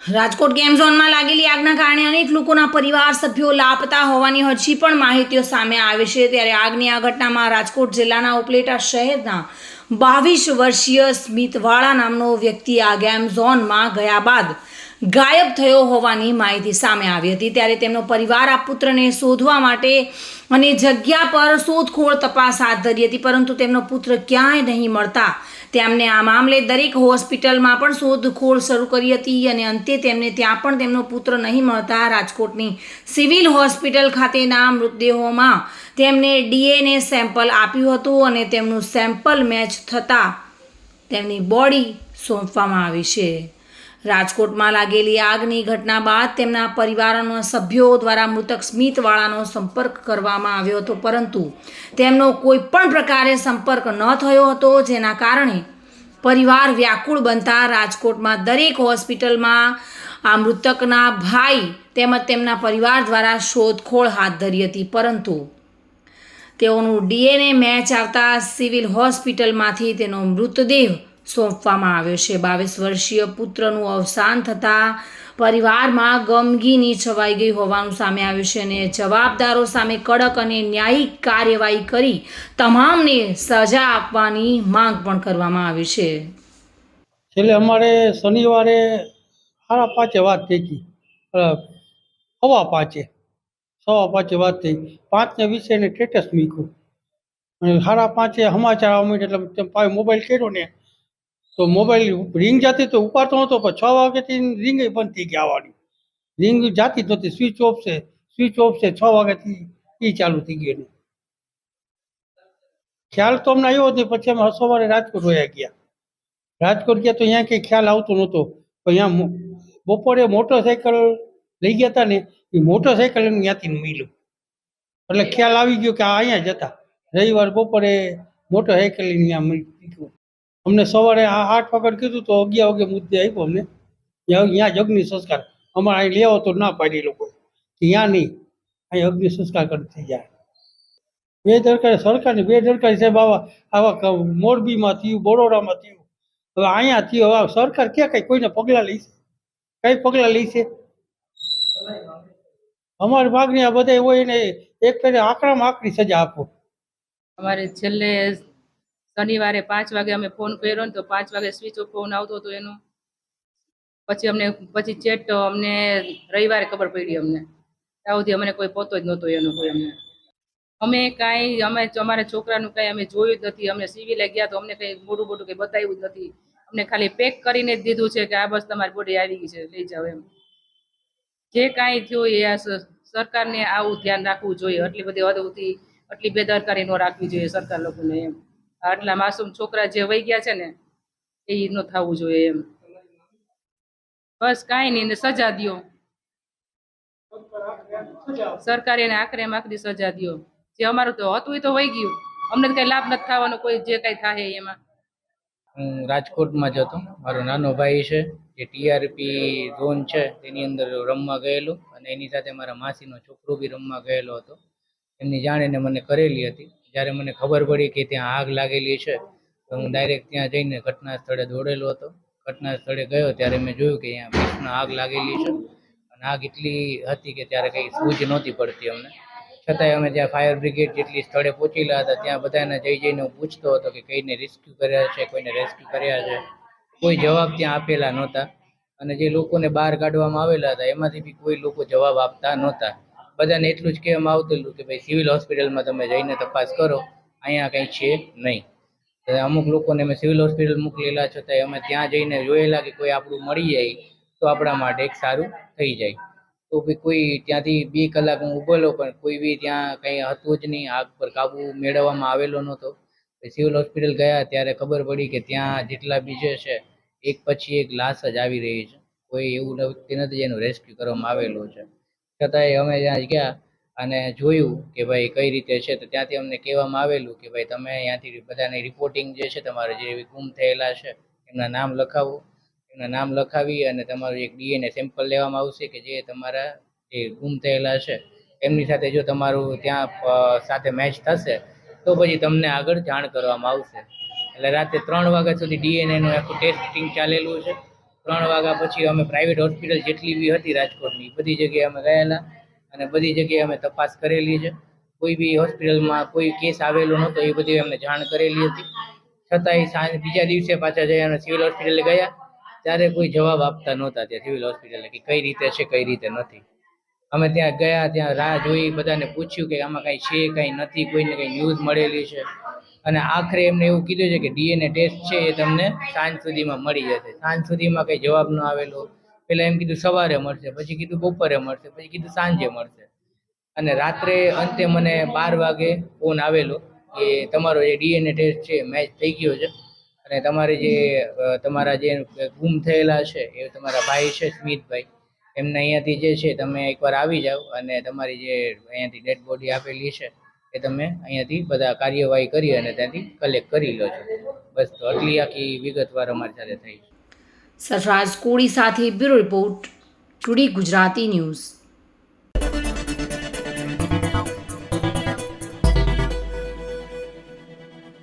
Rajkot game ઝોનમાં લાગેલી આગના કારણે અનેક લોકોના પરિવાર સભ્યો લાપતા હોવાની હજી પણ માહિતીઓ સામે આવે છે. ત્યારે આગની આ ઘટનામાં રાજકોટ જિલ્લાના ઉપલેટા શહેરના બાવીસ વર્ષીય સ્મિતવાળા નામનો વ્યક્તિ આ ગેમ ઝોનમાં ગયા બાદ ગાયબ થયો હોવાની માહિતી સામે આવી હતી. ત્યારે તેમનો પરિવાર આ પુત્રને શોધવા માટે અને જગ્યા પર શોધખોળ તપાસ હાથ ધરી હતી. પરંતુ તેમનો પુત્ર ક્યાંય નહીં મળતા. તેમને આ મામલે દરેક હોસ્પિટલમાં પણ શોધખોળ શરૂ કરી હતી અને અંતે તેમને ત્યાં પણ તેમનો પુત્ર નહીં મળતા રાજકોટની સિવિલ હોસ્પિટલ ખાતેના મૃતદેહોમાં તેમને ડીએનએ સેમ્પલ આપ્યું હતું અને તેમનું સેમ્પલ મેચ થતાં તેમની બોડી સોંપવામાં આવી છે. રાજકોટમાં લાગેલી આગની ઘટના બાદ તેમના પરિવારના સભ્યો દ્વારા મૃતક સ્મિતવાળાનો સંપર્ક કરવામાં આવ્યો હતો. પરંતુ તેમનો કોઈ પણ પ્રકારે સંપર્ક ન થયો હતો, જેના કારણે પરિવાર વ્યાકુળ બનતા રાજકોટમાં દરેક હોસ્પિટલમાં આ મૃતકના ભાઈ તેમજ તેમના પરિવાર દ્વારા શોધખોળ હાથ ધરી હતી. પરંતુ તેઓનું ડીએનએ મેચ આવતા સિવિલ હોસ્પિટલમાંથી તેનો મૃતદેહ સોંપવામાં આવ્યો છે. બાવીસ વર્ષીય પુત્રનું અવસાન થતાં પરિવારમાં ગમગીની છવાઈ ગઈ હોવાનું સામે આવ્યું છે અને જવાબદારો સામે કડક અને ન્યાયિક કાર્યવાહી કરી તમામને સજા આપવાની માંગ પણ કરવામાં આવી છે. એટલે અમારે શનિવારે સાડા પાંચે વાત થઈ હતી. સવા પાંચે. સવા પાંચે વાત થઈ. પાંચને વિશે એને સ્ટેટસ મૂક્યું. અને સાડા પાંચે સમાચાર આવવા માંડ્યા એટલે મોબાઈલ કર્યો ને તો મોબાઈલ રિંગ જતી તો ઉપાડતો નહોતો પણ છ વાગ્યાથી રિંગ બંધ થઈ ગઈ આવવાની રિંગ જાતી જ નહોતી સ્વિચ ઓફ છે સ્વિચ ઓફ છે, છ વાગ્યાથી એ ચાલુ થઈ ગયું ખ્યાલ તો અમને આવ્યો નથી પછી અમે સવારે રાજકોટ રહ્યા ગયા. રાજકોટ ગયા તો અહીંયા કંઈ ખ્યાલ આવતો નહોતો. પણ અહીંયા બપોરે મોટરસાઇકલ લઈ ગયા હતા ને, એ મોટરસાઇકલ ત્યાંથી મળ્યું. એટલે ખ્યાલ આવી ગયો કે આ અહીંયા જ હતા. રવિવાર બપોરે મોટરસાઇકલ અહીંયા મૂક્યું અમને સવારે આઠ વખત કીધું તો અગિયાર વાગે મુદ્દે આપ્યો અમને. ત્યાં અગ્નિ સંસ્કાર. અમારે અહીં લેવો તો ના પાડી લોકો. ત્યાં નહીં. અહીં અગ્નિ સંસ્કાર કરી થઈ જાય. બે દરકારી સરકારની બે દરકારી સાહેબ આવા આવા મોરબીમાં થયું, બરોડામાં થયું. હવે અહીંયા થયું, હવે સરકાર ક્યાં કઈ કોઈને પગલાં લઈ કઈ પગલાં લઈ છે? અમારી માગણી આ બધા હોય ને એક ફેરે આકરામાં આકરી સજા આપો. અમારે છેલ્લે શનિવારે પાંચ વાગે અમે ફોન કર્યો ને તો પાંચ વાગે સ્વિચ ઓફ ફોન આવતો હતો એનો. પછી અમને, પછી ચેટ અમને રવિવારે ખબર પડી અમને. ત્યાં સુધી અમને કોઈ પોતો જ નહોતો એનો કોઈ અમને. અમે કાંઈ, અમે અમારા છોકરાનું કાંઈ અમે જોયું જ નથી. અમને સિવિલે ગયા તો અમને કંઈ મોટું મોટું કંઈ બતાવ્યું જ નથી. અમને ખાલી પેક કરીને જ દીધું છે કે આ બસ તમારી બોડી આવી ગઈ છે, લઈ જાઓ એમ. જે કાંઈ થયું એ આ સરકારને આવું ધ્યાન રાખવું જોઈએ. આટલી બધી હદ સુધી આટલી બેદરકારી ન રાખવી જોઈએ સરકાર લોકોને એમ. આટલા માસૂમ છોકરા જે વહી ગયા છે ને, એ ન થવું જોઈએ એમ. બસ કાંઈ નહીં સજા દો સરકારે એને આખરે આખરી સજા દ્યો. જે અમારું તો હતું એ તો વહી ગયું. અમને કઈ લાભ નથી થવાનો, કોઈ જે કઈ થાય એમાં. હું રાજકોટમાં જ હતો. મારો નાનો ભાઈ છે, જે ટીઆરપી ઝોન છે, તેની અંદર રમવા ગયેલો અને એની સાથે મારા માસીનો છોકરો બી રમવા ગયેલો હતો. એમની જાણ એને મને કરેલી હતી. જ્યારે મને ખબર પડી કે ત્યાં આગ લાગેલી છે. તો હું ડાયરેક્ટ ત્યાં જઈને ઘટના સ્થળે દોડેલો હતો. ઘટના સ્થળે ગયો ત્યારે મેં જોયું કે અહીંયા ભીષણ આગ લાગેલી છે. અને આગ એટલી હતી કે ત્યારે કંઈ સૂઝ નહોતી પડતી અમને. છતાંય અમે જ્યાં ફાયર બ્રિગેડ જેટલી સ્થળે પહોંચેલા હતા, ત્યાં બધાને જઈ જઈને હું પૂછતો હતો કે કઈને રેસ્ક્યુ કર્યા છે, કોઈને રેસ્ક્યુ કર્યા છે. કોઈ જવાબ ત્યાં આપેલા નહોતા. અને જે લોકોને બહાર કાઢવામાં આવેલા હતા, એમાંથી બી કોઈ લોકો જવાબ આપતા નહોતા. બધાને એટલું જ કહેવામાં આવતું કે ભાઈ સિવિલ હોસ્પિટલમાં તમે જઈને તપાસ કરો, અહીંયા કંઈ છે નહીં. અમુક લોકોને મેં સિવિલ હોસ્પિટલ મોકલેલા છતાંય અમે ત્યાં જઈને જોયેલા કે કોઈ આપણું મળી જાય, તો આપણા માટે એક સારું થઈ જાય. તો બી કોઈ ત્યાંથી બે કલાક હું ઊભેલો પણ કોઈ બી ત્યાં કંઈ હતું જ નહીં, આગ પર કાબુ મેળવવામાં આવેલો નહોતો. સિવિલ હોસ્પિટલ ગયા, ત્યારે ખબર પડી કે ત્યાં જેટલા બી જે છે, એક પછી એક લાશ જ આવી રહી છે. કોઈ એવું નથી જેનું રેસ્ક્યુ કરવામાં આવેલું છે. છતાંય અમે ત્યાં ગયા અને જોયું કે ભાઈ કઈ રીતે છે તો ત્યાંથી અમને કહેવામાં આવેલું કે ભાઈ તમે ત્યાંથી બધાની રિપોર્ટિંગ જે છે તમારે જે ગુમ થયેલા છે, એમના નામ લખાવો. એમના નામ લખાવી અને તમારું એક ડીએનએ સેમ્પલ લેવામાં આવશે કે જે તમારા જે ગુમ થયેલા છે, એમની સાથે જો તમારું ત્યાં સાથે મેચ થશે, તો પછી તમને આગળ જાણ કરવામાં આવશે. એટલે રાતે ત્રણ વાગ્યા સુધી ડીએનએનું આખું ટેસ્ટિંગ ચાલેલું છે. ત્રણ વાગ્યા પછી અમે પ્રાઇવેટ હોસ્પિટલ જેટલી બી હતી રાજકોટની, બધી જગ્યાએ અમે ગયેલા અને બધી જગ્યાએ અમે તપાસ કરેલી છે. કોઈ બી હોસ્પિટલમાં કોઈ કેસ આવેલો નહોતો, એ બધી અમને જાણ કરેલી હતી. છતાંય સાંજ બીજા દિવસે પાછા જઈ અને સિવિલ હોસ્પિટલે ગયા. ત્યારે કોઈ જવાબ આપતા નહોતા ત્યાં સિવિલ હોસ્પિટલે કે કઈ રીતે છે, કઈ રીતે નથી. અમે ત્યાં ગયા, ત્યાં રાહ જોઈ, બધાને પૂછ્યું કે આમાં કાંઈ છે, કાંઈ નથી, કોઈને કંઈ ન્યૂઝ મળેલી છે. અને આખરે એમને એવું કીધું છે કે ડીએનએ ટેસ્ટ છે એ તમને સાંજ સુધીમાં મળી જશે. સાંજ સુધીમાં કંઈ જવાબ ન આવેલો. પહેલાં એમ કીધું સવારે મળશે, પછી કીધું બપોરે મળશે, પછી કીધું સાંજે મળશે. અને રાત્રે અંતે મને બાર વાગે ફોન આવેલો કે તમારો જે ડીએનએ ટેસ્ટ છે મેચ થઈ ગયો છે. અને તમારે જે તમારા જે ગુમ થયેલા છે એ તમારા ભાઈ છે, સ્મિતભાઈ. એમને અહીંયાથી જે છે તમે એકવાર આવી જાઓ અને તમારી જે અહીંયાથી ડેડ બોડી આપેલી છે એ તમે અહીંયાથી બધા કાર્યવાહી કરી અને ત્યાંથી કલેક્ટ કરી લો છો. બસ, તો આટલી આખી વિગતવાર અમારી સાથે થઈ. સરફરાજ કોળી સાથે bureau report, today Gujarati news.